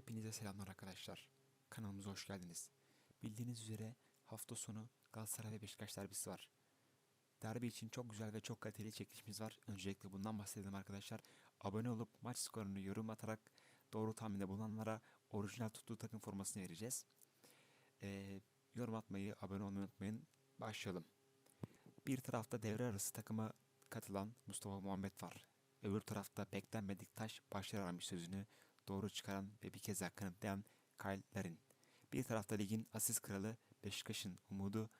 Hepinize selamlar arkadaşlar. Kanalımıza hoş geldiniz. Bildiğiniz üzere hafta sonu Galatasaray ve Beşiktaş derbisi var. Derbi için çok güzel ve çok kaliteli çekilişimiz var. Öncelikle bundan bahsedelim arkadaşlar. Abone olup maç skorunu yorum atarak doğru tahminde bulunanlara orijinal tuttuğu takım formasını vereceğiz. Ee, yorum atmayı, abone olmayı unutmayın. Başlayalım. Bir tarafta devre arası takıma katılan Mustafa Muhammed var. Öbür tarafta beklenmedik taş başlar aramış sözünü doğru çıkaran ve bir kez daha kanıtlayan Kyle Larin. Bir tarafta ligin asist kralı Beşiktaş'ın umudu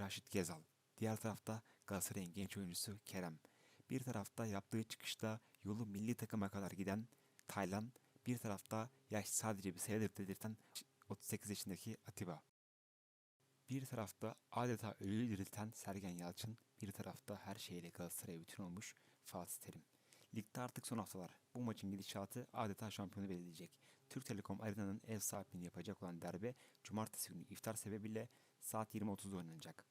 Raşit Gezal. Diğer tarafta Galatasaray'ın genç oyuncusu Kerem. Bir tarafta yaptığı çıkışta yolu milli takıma kadar giden Taylan. Bir tarafta yaş sadece bir sayıdır dedirten 38 yaşındaki Atiba. Bir tarafta adeta ölüyü dirilten Sergen Yalçın, bir tarafta her şeyle Galatasaray'a bütün olmuş Fatih Terim. Ligde artık son haftalar. Bu maçın gidişatı adeta şampiyonu belirleyecek. Türk Telekom Arena'nın ev sahipliğini yapacak olan derbe cumartesi günü iftar sebebiyle saat 20.30'da oynanacak.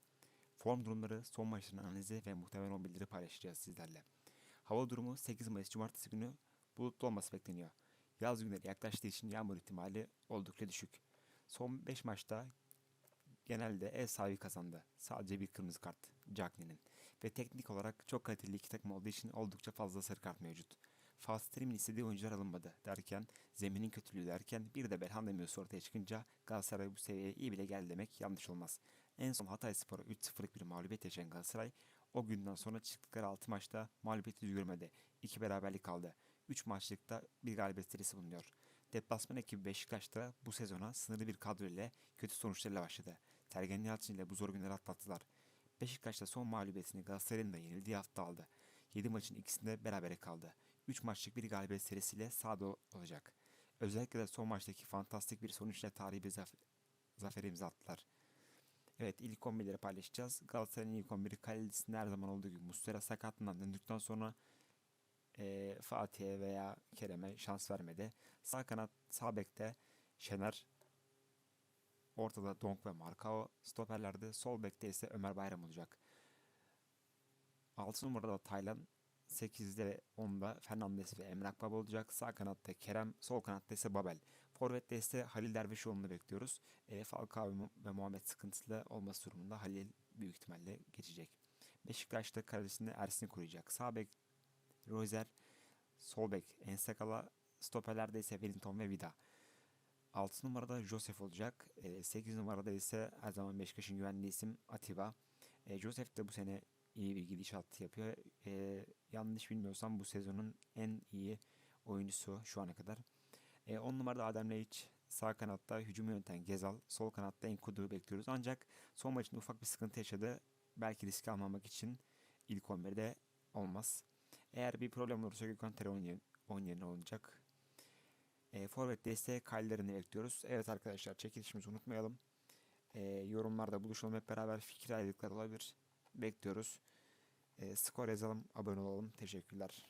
Form durumları, son maçların analizi ve muhtemel 11'leri paylaşacağız sizlerle. Hava durumu 8 Mayıs cumartesi günü bulutlu olması bekleniyor. Yaz günleri yaklaştığı için yağmur ihtimali oldukça düşük. Son 5 maçta genelde ev sahibi kazandı. Sadece bir kırmızı kart Cagney'nin. Ve teknik olarak çok kaliteli iki takım olduğu için oldukça fazla sarı kart mevcut. Fatih istediği oyuncular alınmadı derken, zeminin kötülüğü derken bir de Belhanda mevzusu ortaya çıkınca Galatasaray bu seviyeye iyi bile geldi demek yanlış olmaz. En son Hatay Spor'a 3-0'lık bir mağlubiyet yaşayan Galatasaray o günden sonra çıktıkları 6 maçta mağlubiyeti görmedi. 2 beraberlik kaldı. 3 maçlıkta bir galibiyet serisi bulunuyor. Deplasman ekibi Beşiktaş'ta bu sezona sınırlı bir kadro ile kötü sonuçlarla başladı. Sergen Yalçın ile bu zor günleri atlattılar. Beşiktaş'ta son mağlubiyetini Galatasaray'ın da yenildiği hafta aldı. 7 maçın ikisinde berabere kaldı. 3 maçlık bir galibiyet serisiyle sahada olacak. Özellikle de son maçtaki fantastik bir sonuçla tarihi bir zafer, zafer imza attılar. Evet ilk 11'leri paylaşacağız. Galatasaray'ın ilk 11'i kalecisinde her zaman olduğu gibi Muslera sakatlığından döndükten sonra e, Fatih'e veya Kerem'e şans vermedi. Sağ kanat, sağ bekte Şener, ortada Donk ve Markao, stoperlerde sol bekte ise Ömer Bayram olacak. 6 numarada Taylan, 8'de ve 10'da Fernandes ve Emrah Baba olacak. Sağ kanatta Kerem, sol kanatta ise Babel. Forvet'te ise Halil Dervişoğlu'nu bekliyoruz. E, Falcao ve Muhammed sıkıntılı olması durumunda Halil büyük ihtimalle geçecek. Beşiktaş'ta kalesinde Ersin'i koruyacak. Sağ bek Rozer, sol bek Ensakala, stoperlerde ise Wellington ve Vida. 6 numarada Joseph olacak. 8 numarada ise her zaman Beşiktaş'ın güvendiği isim Atiba. E, Joseph de bu sene iyi bir gidişat yapıyor. E, yanlış bilmiyorsam bu sezonun en iyi oyuncusu şu ana kadar. 10 e, numarada Adem Leic, sağ kanatta hücum yöneten Gezal, sol kanatta Enkudu'yu bekliyoruz. Ancak son maçında ufak bir sıkıntı yaşadı. Belki risk almamak için ilk 11'de olmaz. Eğer bir problem olursa Gökhan Tere oyun yerine olacak. E, Forvet desteği kalelerini bekliyoruz. Evet arkadaşlar çekilişimizi unutmayalım. E, yorumlarda buluşalım hep beraber fikir ayrılıklar olabilir. Bekliyoruz. E, skor yazalım, abone olalım. Teşekkürler.